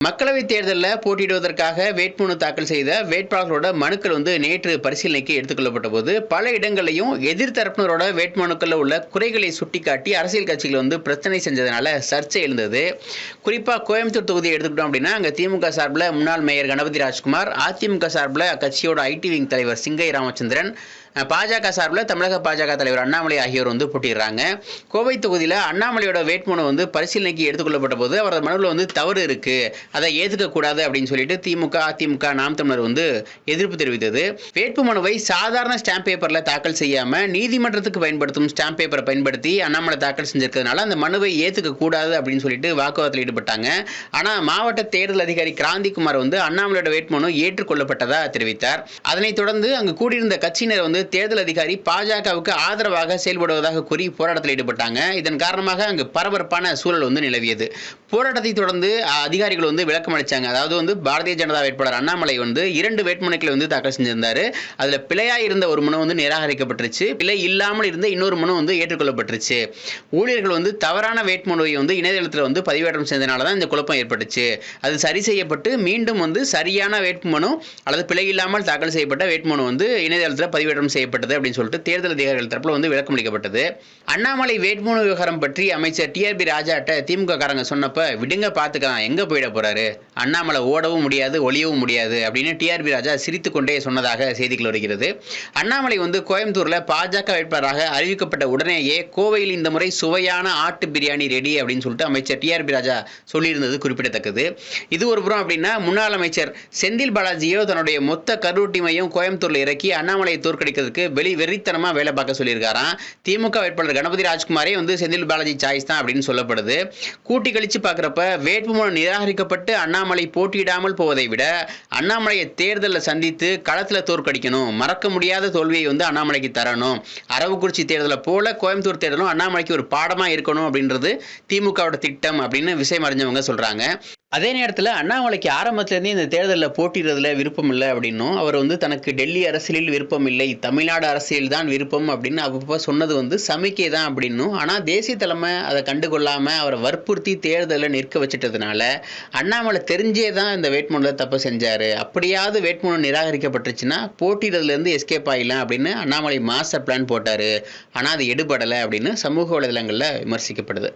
மக்களவைத் தேர்தலில் போட்டியிடுவதற்காக வேட்புமனு தாக்கல் செய்த வேட்பாளர்களோட மனுக்கள் வந்து நேற்று பரிசீலனைக்கு எடுத்துக்கொள்ளப்பட்ட போது பல இடங்களையும் எதிர்த்தரப்பினரோட வேட்புமனுக்களில் உள்ள குறைகளை சுட்டிக்காட்டி அரசியல் கட்சிகள் வந்து பிரச்சனை செஞ்சதுனால சர்ச்சை எழுந்தது. குறிப்பாக கோயம்புத்தூர் தொகுதியை எடுத்துக்கிட்டோம் அப்படின்னா அங்கே திமுக சார்பில் முன்னாள் மேயர் கணபதி ராஜ்குமார் அதிமுக சார்பில் அக்கட்சியோட ஐடி விங் தலைவர் சிங்கை ராமச்சந்திரன் பாஜக சார்பில் தமிழக பாஜக தலைவர் அண்ணாமலை ஆகியோர் வந்து போட்டிடுறாங்க கோவை தொகுதியில் அண்ணாமலையோட வேட்புமனு வந்து பரிசீலனைக்கு எடுத்துக்கொள்ளப்பட்ட போது அவரது மனுவில் வந்து தவறு இருக்கு. அதை ஏற்றுக்கக்கூடாது அப்படின்னு சொல்லிட்டு திமுக அதிமுக நாம் தமிழர் வந்து எதிர்ப்பு தெரிவித்தது. வேட்புமனுவை சாதாரண ஸ்டாம்ப் பேப்பரில் தாக்கல் செய்யாமல் நீதிமன்றத்துக்கு பயன்படுத்தும் ஸ்டாம்ப் பேப்பரை பயன்படுத்தி அண்ணாமலை தாக்கல் செஞ்சிருக்கிறதுனால அந்த மனுவை ஏற்றுக்க கூடாது அப்படின்னு சொல்லிட்டு வாக்குவாதத்தில் ஈடுபட்டாங்க. ஆனால் மாவட்ட தேர்தல் அதிகாரி கிராந்திகுமார் வந்து அண்ணாமலையோட வேட்புமனு ஏற்றுக்கொள்ளப்பட்டதாக தெரிவித்தார். அதனைத் தொடர்ந்து அங்கு கூடியிருந்த கட்சியினர் வந்து தேர்தல் அதிகாரி பாஜகவுக்கு ஆதரவாக செயல்படுவதாக கூறி போராட்டத்தில் ஈடுபட்டாங்க. இதன் காரணமாக அங்கு பரபரப்பான சூழல் வந்து நிலவியது. போராட்டத்தை தொடர்ந்து அதிகாரிகள் வந்து விளக்கம் அளித்தாங்க அதாவது வந்து பாரதிய ஜனதா வேட்பாளர் அண்ணாமலை வந்து இரண்டு வேட்புமனுக்களை வந்து தாக்கல் செஞ்சிருந்தார். அதில் பிழையாக இருந்த ஒரு மனு வந்து நிராகரிக்கப்பட்டுருச்சு. பிழை இல்லாமல் இருந்த இன்னொரு மனு வந்து ஏற்றுக்கொள்ளப்பட்டுருச்சு. ஊழியர்கள் வந்து தவறான வேட்புமனுவை வந்து இணையதளத்தில் வந்து பதிவேற்றம் செய்தனால தான் இந்த குழப்பம் ஏற்பட்டுச்சு. அது சரி செய்யப்பட்டு மீண்டும் வந்து சரியான வேட்புமனு அல்லது பிழை இல்லாமல் தாக்கல் செய்யப்பட்ட வேட்புமனு வந்து இணையதளத்தில் பதிவேற்றம் செய்யப்பட்டது அப்படின்னு சொல்லிட்டு தேர்தல் அதிகாரிகள் தரப்பில் வந்து விளக்கம் அளிக்கப்பட்டது. அண்ணாமலை வேட்புமனு விவகாரம் பற்றி அமைச்சர் டிஆர்பி ராஜாட்ட திமுக காரங்க சொன்னப்ப விடுங்க பார்த்துக்கலாம் எங்க போயிட போறாரு? அண்ணாமலை ஓடவும் முடியாது ஒளியவும் முடியாது. அப்படின்னு டிஆர்பி ராஜா சிரித்து கொண்டே சொன்னதாக செய்திகள் வருகிறது. அண்ணாமலை வந்து கோயம்புத்தூர்ல பாஜக வேட்பாளராக அறிவிக்கப்பட்ட உடனேயே கோவையில் இந்த முறை சுவையான ஆட்டு பிரியாணி ரெடி அப்படின்னு சொல்லிட்டு அமைச்சர் டிஆர்பி ராஜா சொல்லியிருந்தது குறிப்பிடத்தக்கது. இது ஒரு புறம் அப்படின்னா முன்னாள் அமைச்சர் செந்தில் பாலாஜியோ தன்னுடைய மொத்த கருவூட்டிமையும் டீமையும் கோயம்புத்தூர்ல இறக்கி அண்ணாமலையை தோற்கடிக்கிறதுக்கு வெளி வெறித்தனமா வேலை பார்க்க சொல்லியிருக்காராம். திமுக வேட்பாளர் கணபதி ராஜ்குமாரே வந்து செந்தில் பாலாஜி சாய்ஸ் தான் அப்படின்னு சொல்லப்படுது. கூட்டி கழிச்சு பார்க்குறப்ப வேட்புமனு நிராகரிக்கப்பட்டு அண்ணாமலை போட்டியிடாமல் போவதை விட அண்ணாமலையை தேர்தலில் சந்தித்து களத்தில் தோற்கடிக்கணும். மறக்க முடியாத தோல்வியை வந்து அண்ணாமலைக்கு தரணும். அரவக்குறிச்சி தேர்தலை போல கோயம்புத்தூர் தேர்தலும் அண்ணாமலைக்கு ஒரு பாடமாக இருக்கணும் அப்படின்றது திமுகவோட திட்டம் அப்படின்னு விஷயம் அறிஞ்சவங்க சொல்கிறாங்க அதே நேரத்தில் அண்ணாமலைக்கு ஆரம்பத்திலேருந்து இந்த தேர்தலில் போட்டிடுறதுல விருப்பம் இல்லை அப்படின்னும். அவர் வந்து தனக்கு டெல்லி அரசியலில் விருப்பம் இல்லை தமிழ்நாடு அரசியல் தான் விருப்பம் அப்படின்னு அப்பப்போ சொன்னது வந்து சமிக்கை தான் அப்படின்னும். ஆனால் தேசிய தலைமை அதை கண்டுகொள்ளாமல் அவரை வற்புறுத்தி தேர்தலில் நிற்க வச்சிட்டதுனால அண்ணாமலை தெரிஞ்சே தான் இந்த வேட்புமனுல தப்பு செஞ்சார். அப்படியாவது வேட்புமனு நிராகரிக்கப்பட்டுச்சுன்னா போட்டிடுறதுலேருந்து எஸ்கேப் ஆகிடலாம் அப்படின்னு அண்ணாமலை மாஸ்டர் பிளான் போட்டார். ஆனால் அது எடுபடலை அப்படின்னு சமூக வலைதளங்களில் விமர்சிக்கப்படுது.